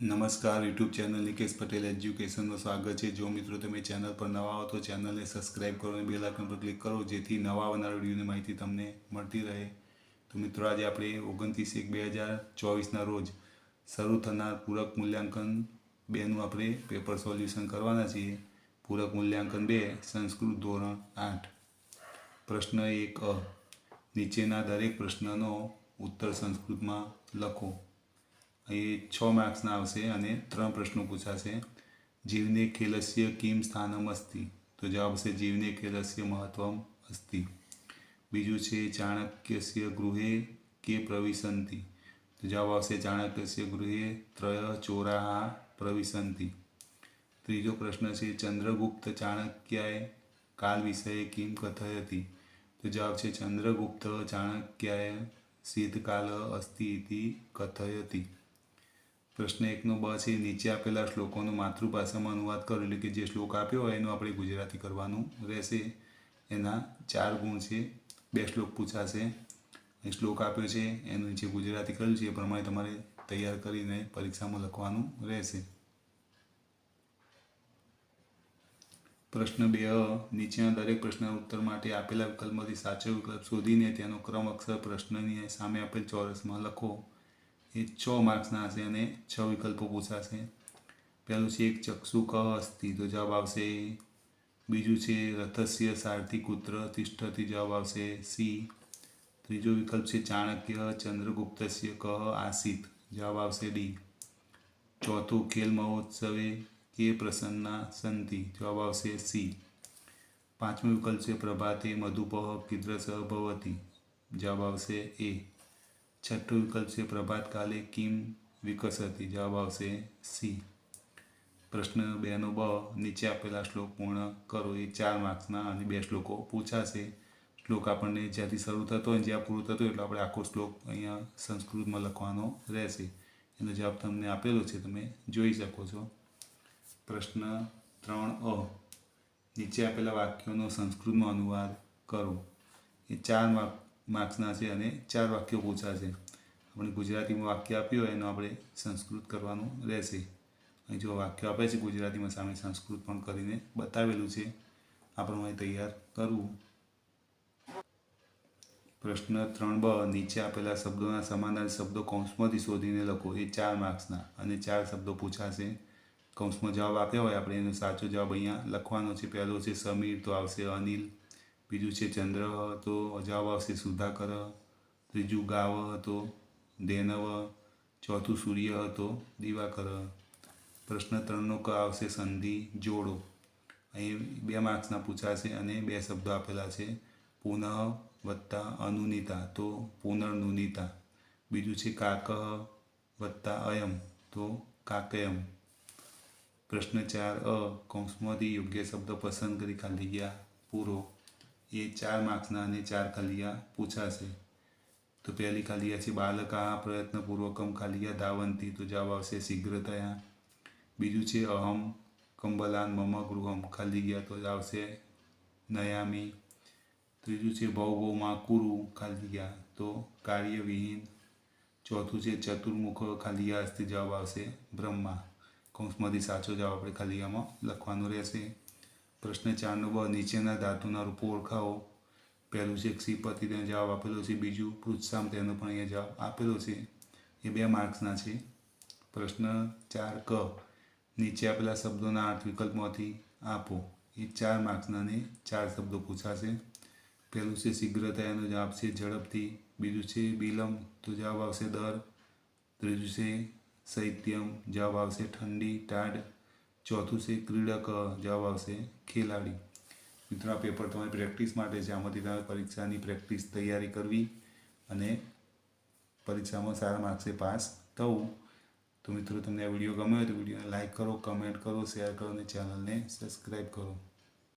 નમસ્કાર, YouTube channel Nikesh Patel એજ્યુકેશનનું સ્વાગત છે. જો મિત્રો તમે ચેનલ પર નવા હો તો ચેનલને સબસ્ક્રાઇબ કરો અને બેલ આઇકન પર ક્લિક કરો, જેથી નવા આવનાર વિડીયોની માહિતી તમને મળતી રહે. તો મિત્રો, આજે આપણે ઓગણત્રીસ એક બે હજાર ચોવીસના રોજ શરૂ થનાર પૂરક મૂલ્યાંકન બેનું આપણે પેપર સોલ્યુશન કરવાના છીએ. પૂરક મૂલ્યાંકન બે, સંસ્કૃત ધોરણ આઠ. પ્રશ્ન એક નીચેના દરેક પ્રશ્નનો ઉત્તર સંસ્કૃતમાં લખો. અહીં છ માર્ક્સના આવશે અને ત્રણ પ્રશ્નો પૂછાશે. જીવને ખેલસ્ય કિમ સ્થાનમ અસ્તિ? તો જવાબ આવશે જીવને ખેલસ્ય મહત્વમ અસ્તિ. બીજું છે ચાણક્યસ્ય ગૃહે કે પ્રવિશંતિ તો જવાબ આવશે ચાણક્યસ્ય ગૃહે ત્રય ચોરાહા પ્રવિશંતિ ત્રીજો પ્રશ્ન છે ચંદ્રગુપ્ત ચાણક્યાએ કાલ વિષયે કિમ કથયતિ? તો જવાબ છે ચંદ્રગુપ્ત ચાણક્યાએ શીતકાલ અસ્તિ કથયતિ. પ્રશ્ન એકનો બ છે, નીચે આપેલા શ્લોકોનો માતૃભાષામાં અનુવાદ કરો, એટલે કે જે શ્લોક આપ્યો હોય એનું આપણે ગુજરાતી કરવાનું રહેશે. એના ચાર ગુણ છે, બે શ્લોક પૂછાશે. શ્લોક આપ્યો છે, એનું જે ગુજરાતી કર્યું છે, એ પ્રમાણે તમારે તૈયાર કરીને પરીક્ષામાં લખવાનું રહેશે. પ્રશ્ન બે, નીચેના દરેક પ્રશ્નના ઉત્તર માટે આપેલા વિકલ્પમાંથી સાચો વિકલ્પ શોધીને તેનો ક્રમ અક્ષર પ્રશ્નની સામે આપેલ ચોરસમાં લખો. એ છ માર્ક્સના હશે અને છ વિકલ્પો પૂછાશે. પહેલું છે એક ચક્ષુ કહ અસ્તિ તો જવાબ આવશે. બીજું છે રથસ્ય, સારથી કુત્ર, તિષ્ઠથી જવાબ આવશે. સી, ત્રીજો વિકલ્પ છે ચાણક્ય, ચંદ્રગુપ્તસ્ય કહ આસિત, જવાબ આવશે ડી. ચોથું ખેલ મહોત્સવે કે પ્રસન્ના સંતિ, જવાબ આવશે સી. પાંચમો વિકલ્પ છે પ્રભાતે મધુપહ કીદ્રસ ભવતી, જવાબ આવશે એ. છઠ્ઠો વિકલ્પ છે પ્રભાતકાલે કિમ વિકસતી જવાબ આવશે સી. પ્રશ્ન બેનો બ, નીચે આપેલા શ્લોક પૂર્ણ કરો એ ચાર માર્ક્સના અને બે શ્લોકો પૂછાશે. શ્લોક આપણને જ્યાંથી શરૂ થતો હોય જ્યાં પૂરું થતો એટલે આપણે આખો શ્લોક અહીંયા સંસ્કૃતમાં લખવાનો રહેશે. એનો જવાબ તમને આપેલો છે, તમે જોઈ શકો છો. પ્રશ્ન ત્રણ અ, નીચે આપેલા વાક્યોનો સંસ્કૃતમાં અનુવાદ કરો. એ ચાર માર્ક્સના છે અને ચાર વાક્યો પૂછાશે આપણે ગુજરાતીમાં વાક્ય આપ્યું હોય એનો આપણે સંસ્કૃત કરવાનું રહેશે. અહીં જો વાક્ય આપે છે ગુજરાતીમાં સામે સંસ્કૃત પણ કરીને બતાવેલું છે. આ પ્રમાણે તૈયાર કરવું. પ્રશ્ન ત્રણ બ, નીચે આપેલા શબ્દોના સમાનાર શબ્દો કૌંસમાંથી શોધીને લખો. એ ચાર માર્ક્સના અને ચાર શબ્દો પૂછાશે. કૌંસમાં જવાબ આપ્યો હોય, આપણે એનો સાચો જવાબ અહીંયા લખવાનો છે. પહેલો છે સમીર, તો આવશે અનિલ. બીજું છે ચંદ્ર તો અજાવ આવશે સુધાકર. ત્રીજું ગાવ હતો, દૈનવ. ચોથું સૂર્ય હતો, દિવાકર. પ્રશ્ન ત્રણનો ક આવશે, સંધિ, જોડો. અહીં બે માર્ક્સના પૂછાશે અને બે શબ્દો આપેલા છે. પુનઃ વત્તા અનુનિતા તો પુનર્નુનિતા. બીજું છે કાક વત્તા અયમ તો કાકયમ. પ્રશ્ન ચાર અ, કૌંસમાંથી યોગ્ય શબ્દ પસંદ કરી ખાલીયા પૂરો. એ ચાર માર્ક્સના અને ચાર ખાલીયા પૂછાશે તો પહેલી ખાલીયા છે બાલકા પ્રયત્નપૂર્વકમ ખાલિયા ધાવંતી તો જવાબ આવશે શીઘ્રતયા બીજું છે અહમ કંબલાન મમ ગૃહમ ખાલી ગયા તો આવશે નયામી ત્રીજું છે ભવ ભવમાં કુરુ ખાલી ગયા તો કાર્યવિહીન ચોથું છે ચતુર્મુખ ખાલીયા અસ્તિ જવાબ આવશે બ્રહ્મા કૌંસમાંથી સાચો જવાબ આપણે ખાલીયામાં લખવાનો રહેશે પ્રશ્ન ચારનો બ નીચેના ધાતુના રૂપો ઓળખાવો. પહેલું છે ક્ષિપતિ તેનો જવાબ આપેલો છે. બીજું પૃથ્સામ તેનો પણ અહીંયા જવાબ આપેલો છે. એ બે માર્ક્સના છે. પ્રશ્ન ચાર, ક. નીચે આપેલા શબ્દોના અર્થ વિકલ્પમાંથી આપો. એ ચાર માર્ક્સના ને ચાર શબ્દો પૂછાશે. પહેલું છે શીઘ્રતા એનો જવાબ છે, ઝડપથી. બીજું છે, વિલંબ, તો જવાબ આવશે દર. ત્રીજું છે, શૈત્યમ, જવાબ આવશે ઠંડી, ટાઢ. ચોથું છે ક્રીડક જવાબ આવશે ખેલાડી. મિત્રો, આ પેપર તમારી પ્રેક્ટિસ માટે છે. આમાંથી તમારે પરીક્ષાની પ્રેક્ટિસ તૈયારી કરવી અને પરીક્ષામાં સારા માર્ક્સે પાસ થવું. તો મિત્રો, તમને આ વીડિયો ગમ્યો હોય તો વિડીયોને લાઇક કરો કમેન્ટ કરો શેર કરો અને ચેનલને સબસ્ક્રાઈબ કરો.